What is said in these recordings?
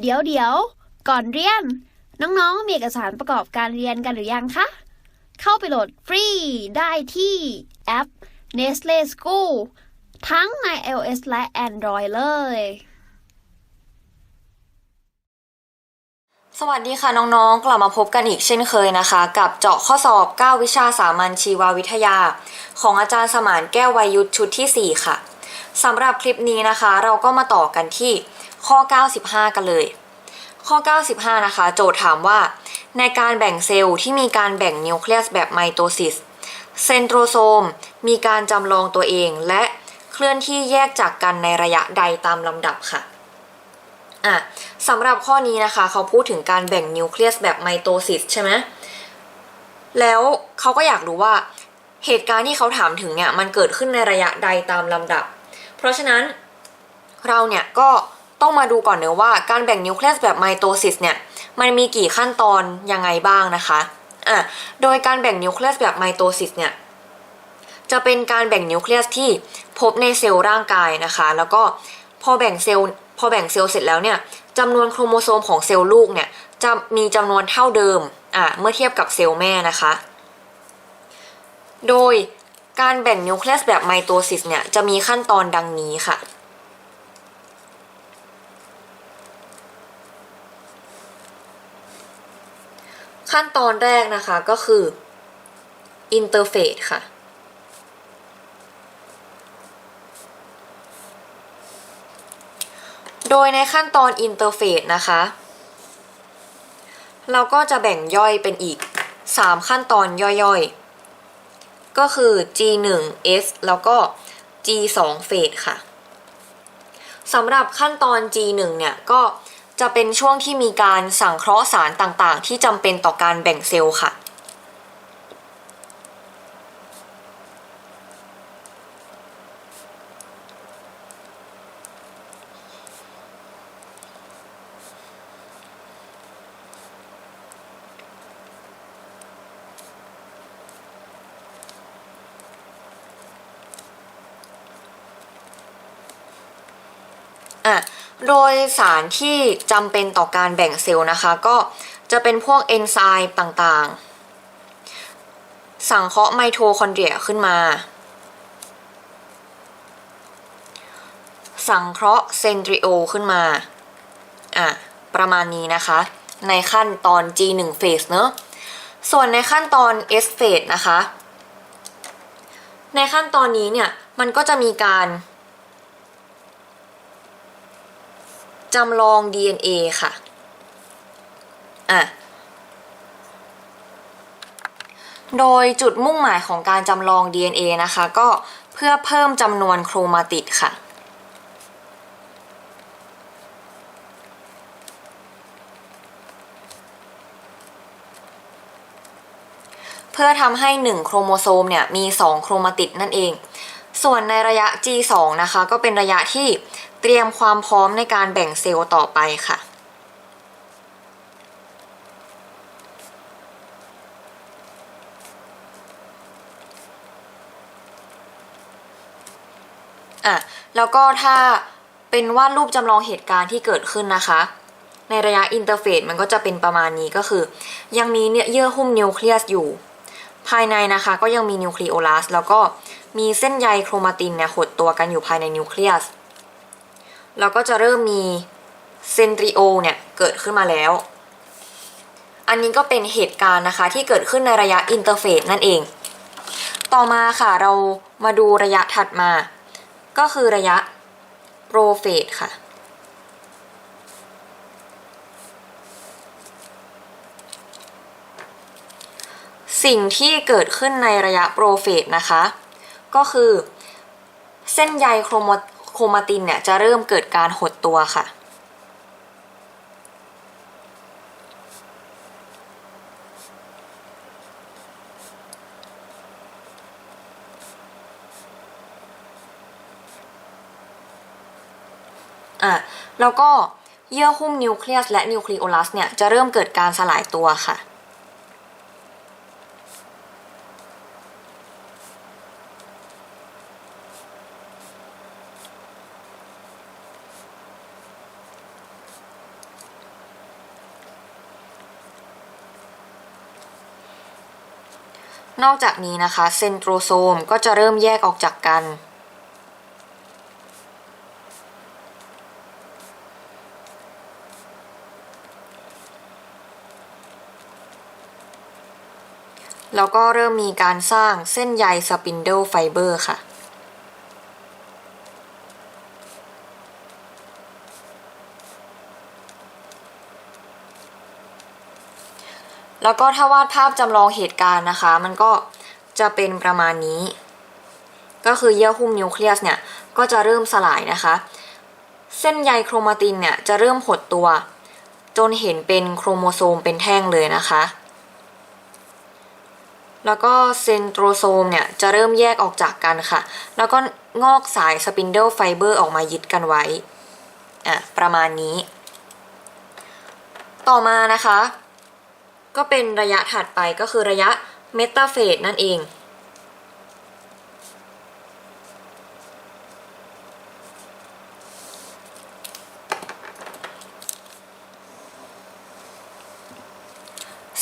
เดี๋ยวเดี๋ยว ก่อนเรียน น้องๆ มีเอกสารประกอบการเรียนกันหรือยังคะ เข้าไปโหลดฟรีได้ที่แอป Nestle School ทั้งใน iOS และ Android เลย สวัสดีค่ะน้องๆ กลับมาพบกันอีกเช่นเคยนะคะ กับเจาะข้อสอบ 9 วิชาสามัญชีววิทยา ของอาจารย์สมานแก้ววัยยุทธชุดที่ 4 ค่ะสำหรับคลิปนี้นะคะ เราก็มาต่อกันที่ ข้อ 95 กันเลย ข้อ 95 นะคะ โจทย์ถามว่า ในการแบ่งเซลล์ที่มีการแบ่งนิวเคลียสแบบไมโตซิสเซนโทรโซม มีการจำลองตัวเองและเคลื่อนที่แยกจากกันในระยะใดตามลำดับค่ะอะสำหรับข้อนี้นะคะ เขาพูดถึงการแบ่งนิวเคลียสแบบไมโตซิสใช่ไหมแล้วเขาก็อยากรู้ว่าเหตุการณ์ที่เขาถามถึงเนี่ยมันเกิดขึ้นในระยะใดตามลำดับ เพราะฉะนั้นเราเนี่ยก็ ต้องมาดูก่อนเนอะว่าการแบ่งนิวเคลียสแบบไมโตซิสเนี่ยมันมีกี่ขั้นตอนยังไงบ้างนะคะอะโดยการแบ่งนิวเคลียสแบบไมโตซิสเนี่ยจะเป็นการแบ่งนิวเคลียสที่พบในเซลล์ร่างกายนะคะ แล้วก็พอแบ่งเซลล์พอแบ่งเซลล์เสร็จแล้วเนี่ยจำนวนโครโมโซมของเซลล์ลูกเนี่ยจะมีจำนวนเท่าเดิมอะเมื่อเทียบกับเซลล์แม่นะคะ โดยการแบ่งนิวเคลียสแบบไมโตซิสเนี่ยจะมีขั้นตอนดังนี้ค่ะ ขั้นตอนแรกนะคะก็คืออินเตอร์เฟสค่ะ โดยในขั้นตอนอินเตอร์เฟสนะคะ เราก็จะแบ่งย่อยเป็นอีก 3 ขั้นตอนย่อยๆ ก็คือ G1S แล้วก็ G2 เฟสค่ะสำหรับขั้นตอน G1 เนี่ยก็ จะเป็นช่วงที่มีการสั่งเคราะห์สารต่างๆ ที่จำเป็นต่อการแบ่งเซลล์ค่ะ อะ โดยสารที่จำเป็นต่อการแบ่งเซลล์นะคะ ก็จะเป็นพวกเอนไซม์ต่างๆ สังเคราะห์ไมโทคอนเดรียขึ้นมา สังเคราะห์เซนทริโอขึ้นมา อะ ประมาณนี้นะคะ ในขั้นตอน G1 phase เนอะส่วนในขั้นตอน S phase นะคะ ในขั้นตอนนี้เนี่ย มันก็จะมีการ จำลอง DNA ค่ะ อะ โดยจุดมุ่งหมายของการจำลอง DNA นะคะ ก็เพื่อเพิ่มจำนวนโครมาติดค่ะเพื่อทำให้ 1 โครโมโซมเนี่ยมี 2 โครมาติดนั่นเอง ส่วนในระยะ G2 นะคะ ก็เป็นระยะที่เตรียมความพร้อมในการแบ่งเซลล์ต่อไปค่ะอะแล้วก็ถ้าเป็นวาดรูปจำลองเหตุการณ์ที่เกิดขึ้นนะคะ ในระยะอินเตอร์เฟสมันก็จะเป็นประมาณนี้ก็คือ ยังมีเนื้อเยื่อหุ้มนิวเคลียสอยู่ ภายในนะคะก็ยังมีนิวคลีโอลัสแล้วก็ มีเส้นใยโครมาตินเนี่ยหดตัวกันอยู่ภายในนิวเคลียส แล้วก็จะเริ่มมีเซนทริโอเนี่ยเกิดขึ้นมาแล้ว อันนี้ก็เป็นเหตุการณ์นะคะที่เกิดขึ้นในระยะอินเตอร์เฟสนั่นเอง ต่อมาค่ะเรามาดูระยะถัดมา ก็คือระยะโปรเฟสค่ะสิ่งที่เกิดขึ้นในระยะโปรเฟสนะคะ ก็คือ เส้นใยโครโมโครมาตินเนี่ยจะเริ่มเกิดการหดตัวค่ะ อะ แล้วก็เยื่อหุ้มนิวเคลียสและนิวคลีโอลัสเนี่ยจะเริ่มเกิดการสลายตัวค่ะ นอกจากนี้นะคะเซนโทรโซมก็จะเริ่มแยกออกจากกัน แล้วก็เริ่มมีการสร้างเส้นใยสปินเดิลไฟเบอร์ค่ะ แล้วก็ถ้าวาดภาพจำลองเหตุการณ์นะคะ มันก็จะเป็นประมาณนี้ ก็คือเยื่อหุ้มนิวเคลียสเนี่ย ก็จะเริ่มสลายนะคะ เส้นใยโครมาตินเนี่ยจะเริ่มหดตัว จนเห็นเป็นโครโมโซมเป็นแท่งเลยนะคะ แล้วก็เซนโทรโซมเนี่ยจะเริ่มแยกออกจากกันค่ะ แล้วก็งอกสายสปินเดิลไฟเบอร์ออกมายึดกันไว้อะประมาณนี้ ต่อมานะคะ ก็เป็นระยะถัดไปก็คือระยะเมตาเฟสนั่นเอง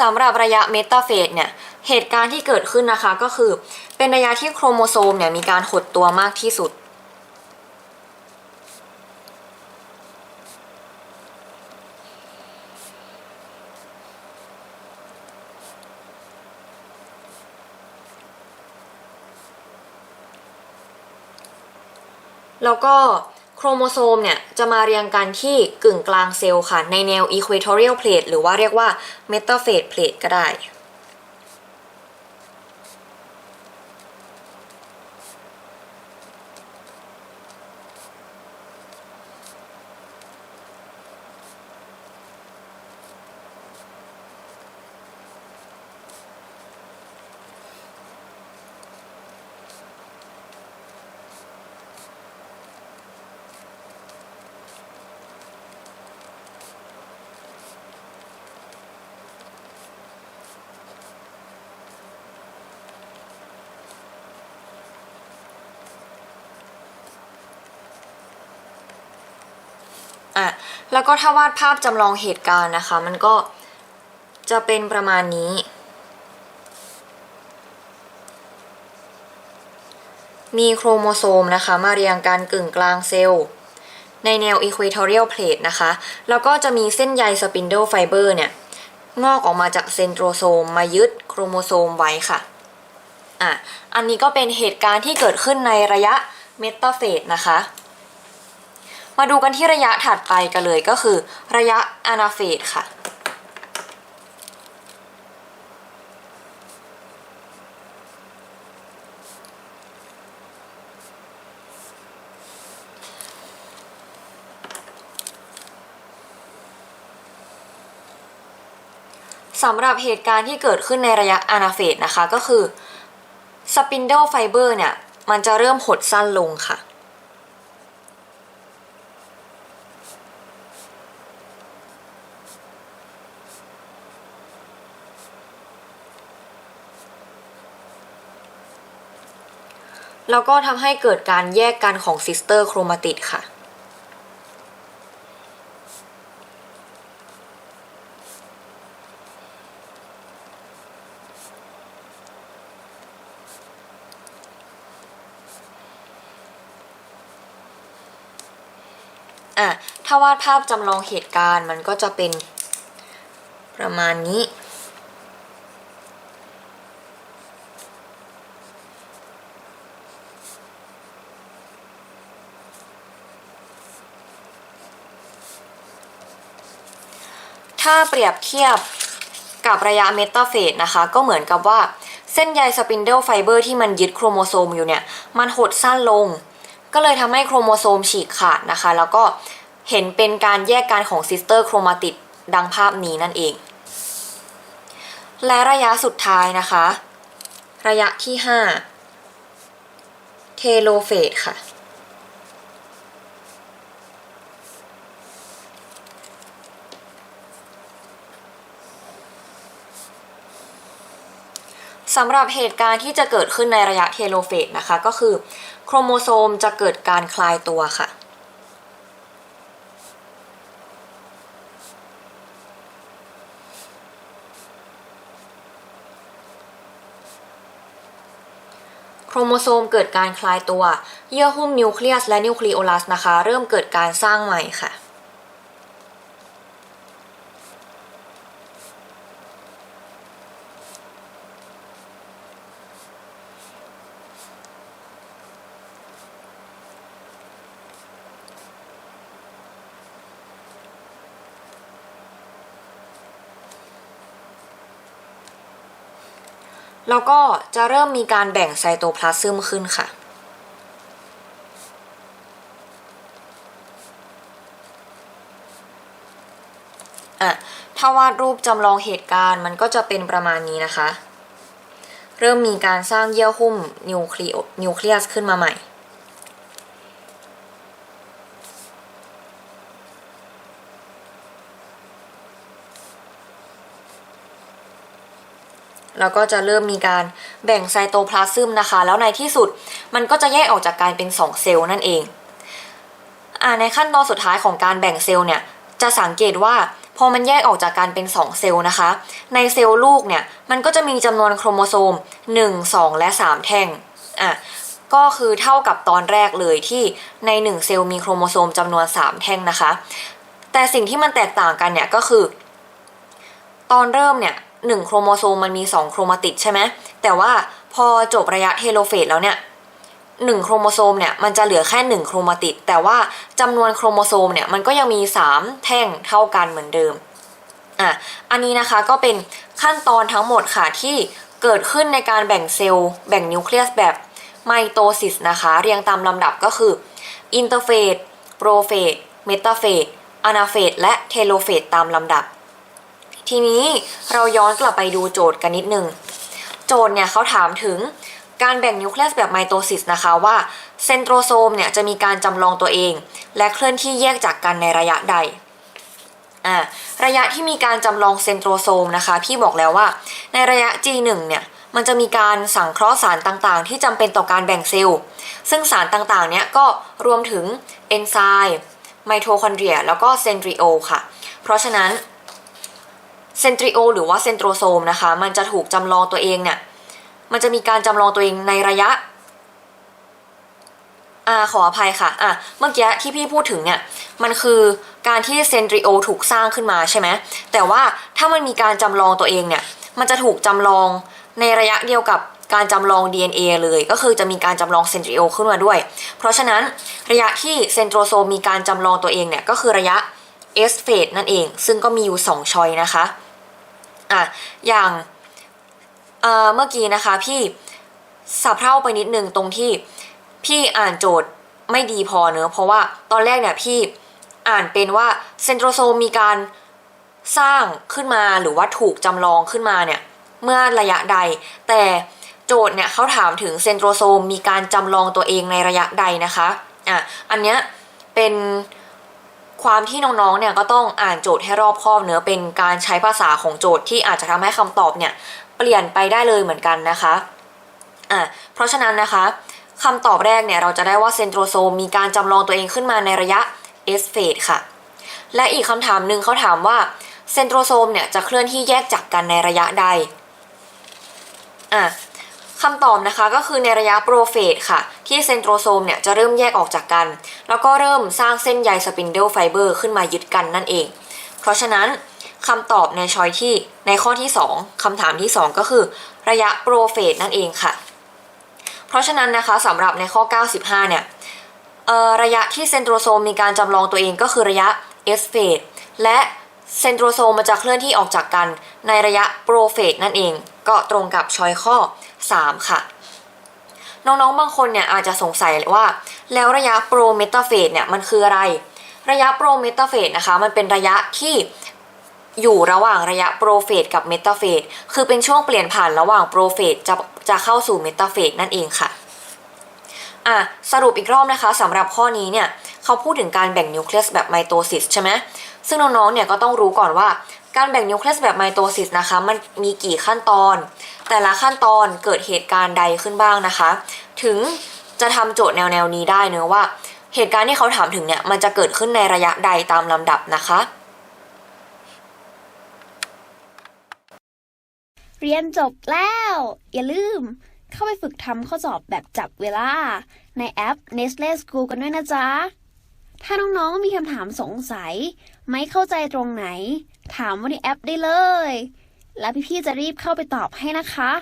สำหรับระยะเมตาเฟสเนี่ยเหตุการณ์ที่เกิดขึ้นนะคะก็คือ เป็นระยะที่โครโมโซมเนี่ยมีการหดตัวมากที่สุด แล้วก็โครโมโซมเนี่ยจะมาเรียงกันที่กึ่งกลางเซลล์ค่ะ ในแนว equatorial plate หรือว่าเรียกว่า metaphase plate ก็ได้ อะแล้วก็ถ้าวาดภาพจำลองเหตุการณ์นะคะ มันก็จะเป็นประมาณนี้มีโครโมโซมนะคะ มาเรียงกันกึ่งกลางเซลล์ ในแนว equatorial plate นะคะ แล้วก็จะมีเส้นใยสปินเดิลไฟเบอร์เนี่ย งอกออกมาจากเซนโทรโซม มายึดโครโมโซมไว้ค่ะอะ อันนี้ก็เป็นเหตุการณ์ที่เกิดขึ้นในระยะเมตาเฟสนะคะ มาดูกันที่ระยะถัดไปกันเลยก็คือ ระยะอนาเฟสค่ะสำหรับเหตุการณ์ที่เกิดขึ้นในระยะอนาเฟสนะคะก็คือสปินเดิลไฟเบอร์เนี่ย มันจะเริ่มหดสั้นลงค่ะ แล้วก็ทำให้เกิดการแยกกันของซิสเตอร์โครมาติดค่ะ อะ ถ้าวาดภาพจำลองเหตุการณ์มันก็จะเป็นประมาณนี้ ถ้าเปรียบเทียบกับระยะเมตาเฟสนะคะ ก็เหมือนกับว่าเส้นใยสปินเดิลไฟเบอร์ที่มันยึดโครโมโซมอยู่เนี่ย มันหดสั้นลง ก็เลยทำให้โครโมโซมฉีกขาดนะคะ แล้วก็เห็นเป็นการแยกกันของซิสเตอร์โครมาติดดังภาพนี้นั่นเอง และระยะสุดท้ายนะคะ ระยะที่ 5 เทโลเฟสค่ะ สำหรับเหตุการณ์ที่จะเกิดขึ้นในระยะเทโลเฟสนะคะ ก็คือ โครโมโซมจะเกิดการคลายตัวค่ะ โครโมโซมเกิดการคลายตัว เยื่อหุ้มนิวเคลียสและนิวคลีโอลัสนะคะ เริ่มเกิดการสร้างใหม่ค่ะ แล้วก็จะเริ่มมีการแบ่งไซโตพลาซึมขึ้นค่ะ อะ ถ้าวาดรูปจำลองเหตุการณ์มันก็จะเป็นประมาณนี้นะคะ เริ่มมีการสร้างเยื่อหุ้มนิวคลีโอนิวเคลียสขึ้นมาใหม่ แล้วก็จะเริ่มมีการแบ่งไซโตพลาซึมนะคะ แล้วในที่สุดมันก็จะแยกออกจากการเป็น 2 เซลล์นั่นเองอ่าในขั้นตอนสุดท้ายของการแบ่งเซลล์เนี่ยจะสังเกตว่าพอมันแยกออกจากการเป็น 2 เซลล์นะคะ ในเซลล์ลูกเนี่ยมันก็จะมีจำนวนโครโมโซม 1 2 และ 3 แท่งอะก็คือเท่ากับตอนแรกเลยที่ใน 1 เซลล์มีโครโมโซมจำนวน 3 แท่งนะคะ แต่สิ่งที่มันแตกต่างกันเนี่ยก็คือ ตอนเริ่มเนี่ย หนึ่งโครโมโซมมันมี 2 โครมาติดใช่ไหมแต่ว่าพอจบระยะเทโลเฟสแล้วเนี่ยหนึ่งโครโมโซมเนี่ยมันจะเหลือแค่หนึ่งโครมาติด แต่ว่าจำนวนโครโมโซมเนี่ยมันก็ยังมี 3 แท่งเท่ากันเหมือนเดิมอะอันนี้นะคะก็เป็นขั้นตอนทั้งหมดค่ะที่เกิดขึ้นในการแบ่งเซลล์แบ่งนิวเคลียสแบบไมโตซิสนะคะ เรียงตามลำดับก็คืออินเตอร์เฟสโปรเฟสเมตาเฟสอนาเฟสและเทโลเฟสตามลำดับ ทีนี้เราย้อนกลับไปดูโจทย์กันนิดนึง โจทย์เนี่ยเขาถามถึงการแบ่งนิวเคลียสแบบไมโตซิสนะคะว่าเซนโทรโซมเนี่ยจะมีการจำลองตัวเอง และเคลื่อนที่แยกจากกันในระยะใดอ่าระยะที่มีการจำลองเซนโทรโซมนะคะ พี่บอกแล้วว่า ในระยะ G1 เนี่ยมันจะมีการสังเคราะห์สารต่างๆ ที่จำเป็นต่อการแบ่งเซลล์ ซึ่งสารต่างๆ เนี่ยก็รวมถึงเอนไซม์ไมโทคอนเดรียแล้วก็เซนทริโอค่ะ เพราะฉะนั้น เซนทริโอหรือว่าเซนโทรโซมนะคะ มันจะถูกจำลองตัวเองเนี่ย มันจะมีการจำลองตัวเองในระยะอ่าขออภัยค่ะอะ เมื่อกี้ที่พี่พูดถึงเนี่ย มันคือการที่เซนทริโอถูกสร้างขึ้นมาใช่ไหม แต่ว่าถ้ามันมีการจำลองตัวเองเนี่ย มันจะถูกจำลองในระยะเดียวกับการจำลอง DNA เลย ก็คือจะมีการจำลองเซนทริโอขึ้นมาด้วย เพราะฉะนั้นระยะที่เซนโทรโซมมีการจำลองตัวเองเนี่ย ก็คือระยะ S phase นั่นเอง ซึ่งก็มีอยู่ 2 ชอยนะคะ อะอย่างเเมื่อกี้นะคะพี่สับเพร่าไปนิดนึงตรงที่พี่อ่านโจทย์ไม่ดีพอเนอะเพราะว่าตอนแรกเนี่ยพี่อ่านเป็นว่าเซนโทรโซมมีการสร้างขึ้นมาหรือว่าถูกจำลองขึ้นมาเนี่ยเมื่อระยะใด แต่โจทย์เนี่ยเขาถามถึงเซนโทรโซมมีการจำลองตัวเองในระยะใดนะคะอะอันเนี้ยเป็น ความที่น้องๆ เนี่ยก็ต้องอ่านโจทย์ให้รอบคอบเนื้อเป็นการใช้ภาษาของโจทย์ที่อาจจะทำให้คำตอบเนี่ยเปลี่ยนไปได้เลยเหมือนกันนะคะอะเพราะฉะนั้นนะคะคำตอบแรกเนี่ยเราจะได้ว่าเซนโทรโซมมีการจำลองตัวเองขึ้นมาในระยะ S phase ค่ะ และอีกคำถามหนึ่งเขาถามว่าเซนโทรโซมเนี่ยจะเคลื่อนที่แยกจากกันในระยะใดอะ คำตอบนะคะก็คือในระยะโปรเฟสค่ะ ที่เซนโทรโซมเนี่ยจะเริ่มแยกออกจากกัน แล้วก็เริ่มสร้างเส้นใยสปินเดิลไฟเบอร์ขึ้นมายึดกันนั่นเอง เพราะฉะนั้นคำตอบในช้อยที่ในข้อที่ 2คำถามที่ 2 ก็คือ ระยะโปรเฟสนั่นเองค่ะ เพราะฉะนั้นนะคะสำหรับในข้อ 95 เนี่ยเอ่อระยะที่เซนโทรโซมมีการจำลองตัวเองก็คือระยะ S phase และเซนโทรโซมมันจะเคลื่อนที่ออกจากกันในระยะโปรเฟสนั่นเอง ก็ตรงกับช้อยข้อ 3 ค่ะ น้องๆ บางคนเนี่ยอาจจะสงสัยว่า แล้วระยะโปรเมตาเฟสเนี่ยมันคืออะไร ระยะโปรเมตาเฟสนะคะ มันเป็นระยะที่อยู่ระหว่างระยะโปรเฟสกับเมตาเฟสคือเป็นช่วงเปลี่ยนผ่านระหว่างโปรเฟสจะจะเข้าสู่เมตาเฟสนั่นเองค่ะอะสรุปอีกรอบนะคะสำหรับข้อนี้เนี่ยเขาพูดถึงการแบ่งนิวเคลียสแบบไมโตซิสใช่ไหมซึ่งน้องๆเนี่ยก็ต้องรู้ก่อนว่า การแบ่งนิวเคลียสแบบไมโตซิสนะคะมันมีกี่ขั้นตอน แต่ละขั้นตอนเกิดเหตุการณ์ใดขึ้นบ้างนะคะ ถึงจะทำโจทย์แนวแนวนี้ได้เนอะว่า เหตุการณ์ที่เขาถามถึงเนี่ยมันจะเกิดขึ้นในระยะใดตามลำดับนะคะ เรียนจบแล้ว อย่าลืม เข้าไปฝึกทำข้อสอบแบบจับเวลา ในแอป Nestle School กันด้วยนะจ๊ะ ถ้าน้องๆมีคำถามสงสัย ไม่เข้าใจตรงไหน ถามว่าในแอปได้เลย แล้วพี่ๆจะรีบเข้าไปตอบให้นะคะ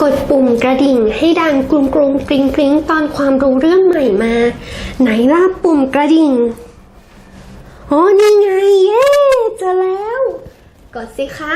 กดปุ่มกระดิ่งให้ดังกรุงกรุงกริงกริงตอนความรู้เรื่องใหม่มา ไหนล่ะปุ่มกระดิ่งโอ้นี่ไง เย้เจอแล้ว กดสิคะ